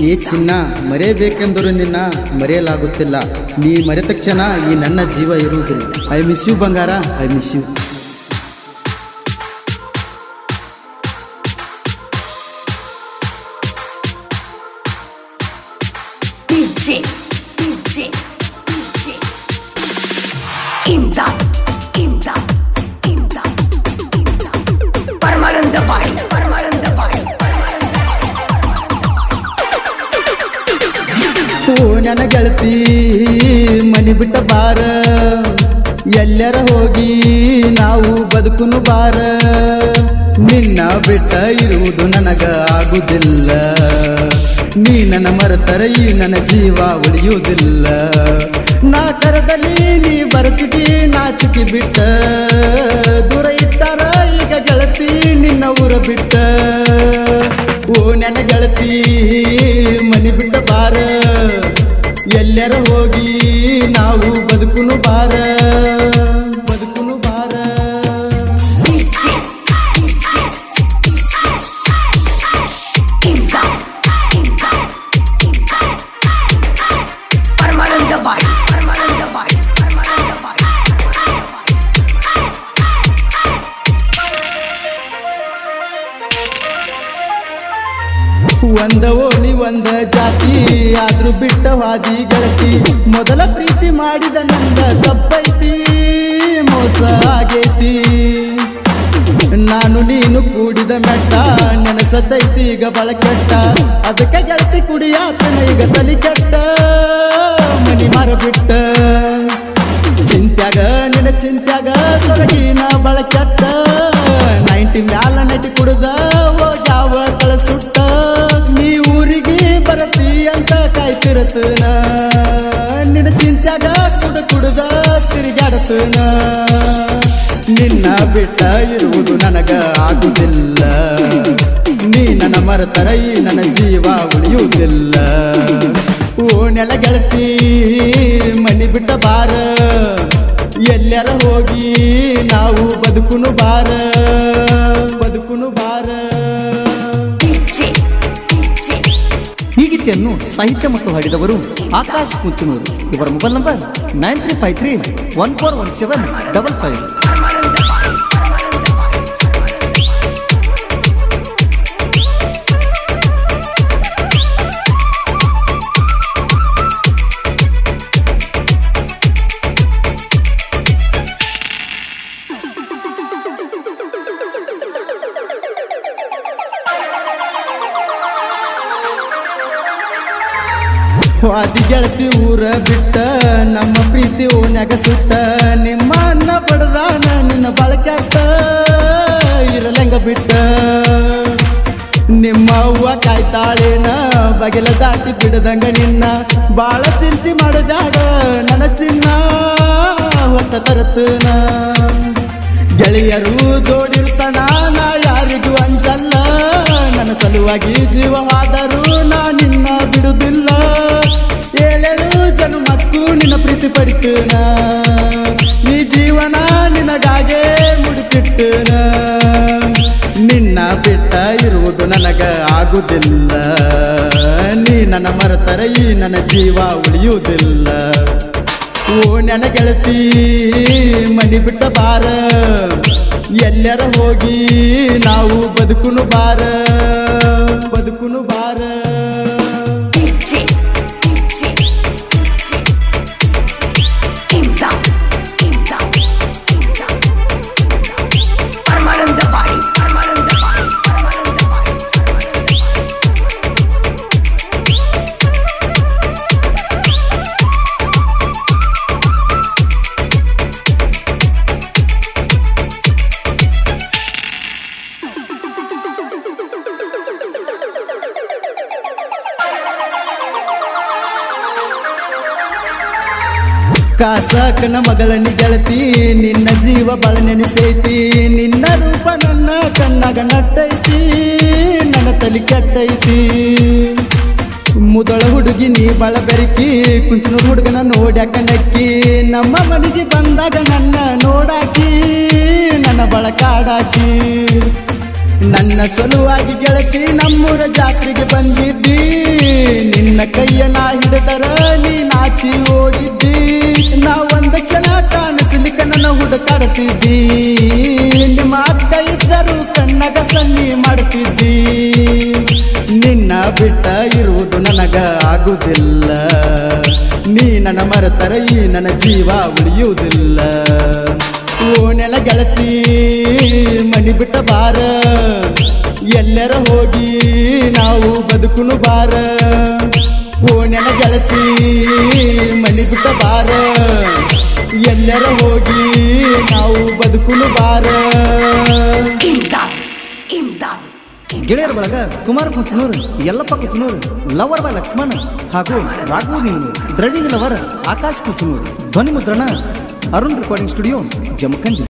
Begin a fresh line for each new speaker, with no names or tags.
ಏ ಚಿನ್ನ ಮರೆಯಬೇಕೆಂದರೂ ನಿನ್ನ ಮರೆಯಲಾಗುತ್ತಿಲ್ಲ. ನೀ ಮರೆತ ತಕ್ಷಣ ಈ ನನ್ನ ಜೀವ ಇರುವುದಿಲ್ಲ. ಐ ಮಿಸ್ ಯು ಬಂಗಾರ. I miss you
imdat, imdat,
ಓ ನನ್ನ ಗೆಳತಿ, ಮನಿ ಬಿಟ್ಟ ಬಾರ. ಎಲ್ಲರ ಹೋಗಿ ನಾವು ಬದುಕುನು ಬಾರ. ನಿನ್ನ ಬಿಟ್ಟ ಇರುವುದು ನನಗ ಆಗುದಿಲ್ಲ. ನೀ ನನ್ನ ಮರತರ, ಈ ನನ್ನ ಜೀವ ಉಳಿಯುವುದಿಲ್ಲ. ನಾ ಕರದಲ್ಲಿ ನೀ ಬರುತ್ತಿದ್ದೀ ನಾಚಿಕೆ ಬಿಟ್ಟ. ಬದುಕುನು ಬಾರ. ಒಂದ ಓಲಿ ಒಂದ ಜಾತಿ, ಆದ್ರೂ ಬಿಟ್ಟ ಹಾದಿ ಮೊದಲ ಪ್ರೀತಿ ಮಾಡಿದ ನಂದ ತಪ್ಪೈತಿ, ಮೋಸ ಆಗೈತಿ. ನಾನು ನೀನು ಕೂಡಿದ ಮೆಟ್ಟ, ನೆನಸತೈತಿ ಈಗ ಬಳ ಕೆಟ್ಟ. ಅದಕ್ಕೆ ಗೆಳತಿ ಕುಡಿಯಾತನ ಈಗ ತಲಿ ಕೆಟ್ಟ. ಮನಿ ಮಾರ ಬಿಟ್ಟ. ಚಿಂತ್ಯಾಗ, ನಿನ್ನ ಚಿಂತ್ಯಾಗ ಸೊರಗಿನ ಬಳ ಕೆಟ್ಟ. ನೈಂಟಿ ಮ್ಯಾಲ ನೈಟಿ ಕುಡ್ದ ಬರತಿ ಅಂತ ಕಾಯ್ತಿರತನ ನಿನ್ನ ಚಿಂತ್ಯಾಗ ಕುಡ ಕುಡ್ದ ತಿರುಗಾಡತನ ನಿನ್ನ ಬಿಟ್ಟ ಇರುವುದು ನನಗ ಆಗುದಿಲ್ಲ. ನೀ ನನ್ನ ಮರತರ, ಈ ನನ್ನ ಜೀವ ಉಳಿಯುವುದಿಲ್ಲ. ಓ ನೆಲ ಗೆಳತಿ, ಮನಿ ಬಿಟ್ಟ ಬಾರ. ಎಲ್ಲರ ಹೋಗಿ ನಾವು ಬದುಕುನು ಬಾರ. ಬದುಕುನು ಬಾರ.
ಈ ಗೀತೆಯನ್ನು ಸಾಹಿತ್ಯ ಮತ್ತು ಹಾಡಿದವರು ಆಕಾಶ್ ಕುಂಚನೂರು. ಇವರ mobile number nine three five three one four one seven double five.
ವಾದಿ ಗೆಳತಿ ಊರ ಬಿಟ್ಟ, ನಮ್ಮ ಪ್ರೀತಿ ಓನ್ಯಾಗ ಸುಟ್ಟ. ನಿಮ್ಮ ಅನ್ನ ಪಡೆದ ನಿನ್ನ ಬಳಕೆಟ್ಟ ಇರಲಂಗ ಬಿಟ್ಟ. ನಿಮ್ಮ ಅವ್ವ ಕಾಯ್ತಾಳೇನ, ಬಗೆಲ ದಾಟಿ ಬಿಡದಂಗ ನಿನ್ನ. ಬಾಳ ಚಿಂತೆ ಮಾಡಬೇಡ ನನ್ನ ಚಿನ್ನ, ಹೊತ್ತ ತರತನ. ಗೆಳೆಯರು ಜೋಡಿರ್ತಾನ, ನಾ ಯಾರಿಗೂ ಅಂಜಲ್ಲ. ನನ್ನ ಸಲುವಾಗಿ ಜೀವವಾದರೂ ನಾ ನಿನ್ನ ಬಿಡುದಿಲ್ಲ. ಪ್ರೀತಿ ಪಡಿತನ? ಈ ಜೀವನ ನಿನಗಾಗೆ ಮುಡಿಪಿಟ್ಟನ ನಿನ್ನ ಬಿಟ್ಟ ಇರುವುದು ನನಗ ಆಗುದಿಲ್ಲ. ನೀ ನನ್ನ ಮರತರ ಈ ನನ್ನ ಜೀವ ಉಳಿಯುವುದಿಲ್ಲ. ಓ ನನ್ನ ಗೆಳತಿ, ಮನಿ ಬಿಟ್ಟ ಬಾರ. ಎಲ್ಲರ ಹೋಗಿ ನಾವು ಬದುಕುನು ಬಾರ. ಬದುಕುನು ಬಾರ. ಕಾಸಕನ ಮಗಳನಿ ಗೆಳತಿ, ನಿನ್ನ ಜೀವ ಬಳ ನೆನೆಸೈತಿ ನಿನ್ನ ರೂಪ ನನ್ನ ಕಣ್ಣಾಗ ನಟ್ಟೈತಿ, ನನ್ನ ತಲಿ ಕೆಟ್ಟೈತಿ. ಮುದಳ ಹುಡುಗಿ ನೀ ಬಳ ಬೆರಕಿ ಕುಂಚನ ಹುಡುಗನ ನೋಡ್ಯಾಕ ನಕ್ಕಿ, ನಮ್ಮ ಮನೆಗೆ ಬಂದಾಗ ನನ್ನ ನೋಡಾಕಿ, ನನ್ನ ಬಳ ಕಾಡಾಕಿ. ನನ್ನ ಸಲುವಾಗಿ ಗೆಳತಿ ನಮ್ಮೂರ ಜಾತ್ರೆಗೆ ಬಂದಿದ್ದಿ, ನಿನ್ನ ಕೈಯ ನಾ ನಾಚಿ ಓಡಿದ್ದಿ ನಾ ಒಂದ ಕ್ಷಣ ಕಾಣಿಸ್ಲಿಕ್ಕೆ ನನ್ನ ಹುಡುಕಾಡ್ತಿದ್ದಿ ನಿಮ್ಮ ಇದ್ದರು ಕಣ್ಣಗ ಸನ್ನಿ ಮಾಡ್ತಿದ್ದಿ. ನಿನ್ನ ಬಿಟ್ಟ ಇರುವುದು ನನಗ ಆಗುವುದಿಲ್ಲ ನೀ ನನ್ನ ಮರೆತರ, ಈ ನನ್ನ ಜೀವ ಉಳಿಯುವುದಿಲ್ಲ. ಓ ನೆಲ ಗೆಳತಿ ಮನಿ ಬಿಟ್ಟ ಬಾರ ಎಲ್ಲರ ಹೋಗಿ ನಾವು ಬದುಕುನು ಬಾರ ಓ ನೆಲ ಗೆಳತಿ ಮನಿ ಬಿಟ್ಟ ಬಾರ. ಎಲ್ಲರ ಹೋಗಿ ನಾವು ಬದುಕುನು ಬಾರ.
ಗೆಳೆಯರ ಬಳಗ ಕುಮಾರ್ ಕುಂಚನೂರು ಯಲ್ಲಪ್ಪ ಕುಚನೂರು ಲವರ್ ಬೈ ಲಕ್ಷ್ಮಣ್ ಹಾಗೂ ರಾಘವ ನೀನು ಡ್ರೈವಿಂಗ್ ಲವರ್ ಆಕಾಶ್ ಕುಚನೂರು. ಧ್ವನಿ ಮುದ್ರಣ ಅರುಣ್ ರೆಕಾರ್ಡಿಂಗ್ ಸ್ಟುಡಿಯೋ ಜಮಖಂಡಿ.